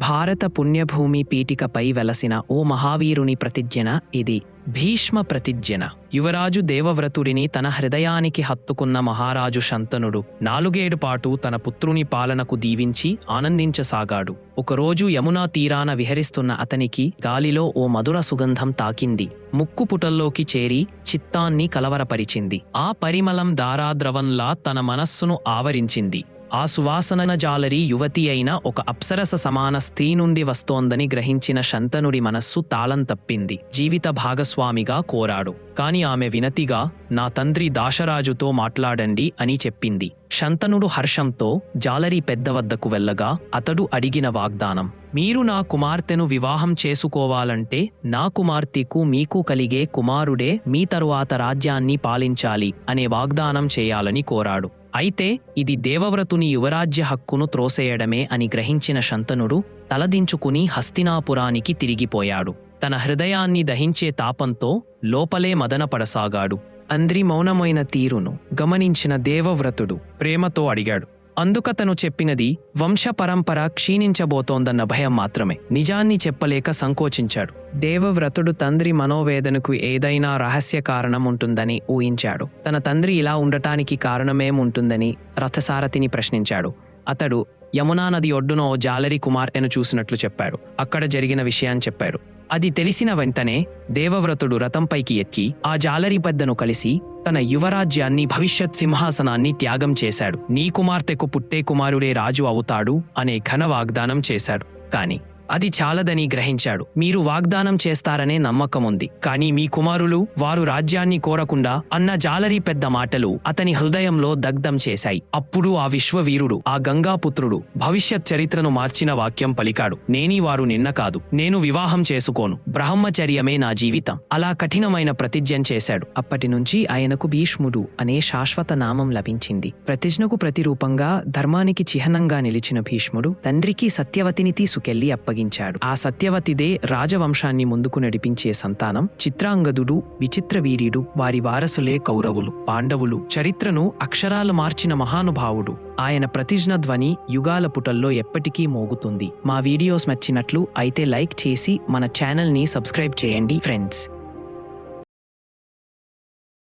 భారత పుణ్యభూమి పీఠికపై వెలసిన ఓ మహావీరుని ప్రతిజ్ఞన ఇది భీష్మ ప్రతిజ్ఞన. యువరాజు దేవవ్రతుడిని తన హృదయానికి హత్తుకున్న మహారాజు శంతనుడు నాలుగేడు పాటు తన పుత్రుని పాలనకు దీవించి ఆనందించసాగాడు. ఒకరోజు యమునా తీరాన విహరిస్తున్న అతనికి గాలిలో ఓ మధుర సుగంధం తాకింది. ముక్కు పుటల్లోకి చేరి చిత్తాన్ని కలవరపరిచింది. ఆ పరిమళం దారాద్రవంలా తన మనస్సును ఆవరించింది. ఆ సువాసన జాలరి యువతి అయిన ఒక అప్సరస సమాన స్త్రీ నుండి వస్తోందని గ్రహించిన శంతనుడి మనస్సు తాళం తప్పింది. జీవిత భాగస్వామిగా కోరాడు. కాని ఆమె వినతిగా నా తండ్రి దాశరాజుతో మాట్లాడండి అని చెప్పింది. శంతనుడు హర్షంతో జాలరి పెద్ద వద్దకు వెళ్ళగా అతడు అడిగిన వాగ్దానం మీరు నా కుమార్తెను వివాహం చేసుకోవాలంటే నా కుమార్తెకు మీకు కలిగే కుమారుడే మీ తరువాత రాజ్యాన్ని పాలించాలి అనే వాగ్దానం చేయాలని కోరాడు. అయితే ఇది దేవవ్రతుని యువరాజ్య హక్కును త్రోసేయడమే అని గ్రహించిన శంతనుడు తలదించుకుని హస్తినాపురానికి తిరిగిపోయాడు. తన హృదయాన్ని దహించే తాపంతో లోపలే మదనపడసాగాడు అంద్రి మౌనమైన తీరును గమనించిన దేవవ్రతుడు ప్రేమతో అడిగాడు. అందుకతను చెప్పినది వంశపరంపర క్షీణించబోతోందన్న భయం మాత్రమే. నిజాన్ని చెప్పలేక సంకోచించాడు. దేవవ్రతుడు తండ్రి మనోవేదనకు ఏదైనా రహస్య కారణం ఉంటుందని ఊహించాడు. తన తండ్రి ఇలా ఉండటానికి కారణమేముంటుందని రథసారథిని ప్రశ్నించాడు. అతడు యమునా నది ఒడ్డున ఓ జాలరి కుమార్తెను చూసినట్లు చెప్పాడు. అక్కడ జరిగిన విషయాన్ని చెప్పాడు. అది తెలిసిన వెంటనే దేవవ్రతుడు రథంపైకి ఎక్కి ఆ జాలరి పెద్దను కలిసి తన యువరాజ్యాన్ని భవిష్యత్ సింహాసనాన్ని త్యాగం చేశాడు. నీ కుమార్తెకు పుట్టే కుమారుడే రాజు అవుతాడు అనే ఘన వాగ్దానం చేశాడు. కాని అది చాలదని గ్రహించాడు. మీరు వాగ్దానం చేస్తారనే నమ్మకం ఉంది కానీ మీ కుమారులు వారు రాజ్యాన్ని కోరకుండా అన్న జాలరి పెద్ద మాటలు అతని హృదయంలో దగ్ధం చేశాయి. అప్పుడు ఆ విశ్వవీరుడు ఆ గంగాపుత్రుడు భవిష్యత్ చరిత్రను మార్చిన వాక్యం పలికాడు. నేని వారు నిన్న కాదు. నేను వివాహం చేసుకోను. బ్రహ్మచర్యమే నా జీవితం. అలా కఠినమైన ప్రతిజ్ఞం చేశాడు. అప్పటి నుంచి ఆయనకు భీష్ముడు అనే శాశ్వత నామం లభించింది. ప్రతిజ్ఞకు ప్రతిరూపంగా ధర్మానికి చిహ్నంగా నిలిచిన భీష్ముడు తండ్రికి సత్యవతిని తీసుకెళ్ళి అప్పగించాడు ఆ సత్యవతిదే రాజవంశాన్ని ముందుకు నడిపించే సంతానం చిత్రాంగదుడు విచిత్ర వీర్యుడు వారి వారసులే కౌరవులు పాండవులు. చరిత్రను అక్షరాలు మార్చిన మహానుభావుడు. ఆయన ప్రతిజ్ఞ ధ్వని యుగాల పుటల్లో ఎప్పటికీ మోగుతుంది. మా వీడియోస్ నచ్చినట్లు అయితే లైక్ చేసి మన ఛానల్ని సబ్స్క్రైబ్ చేయండి ఫ్రెండ్స్.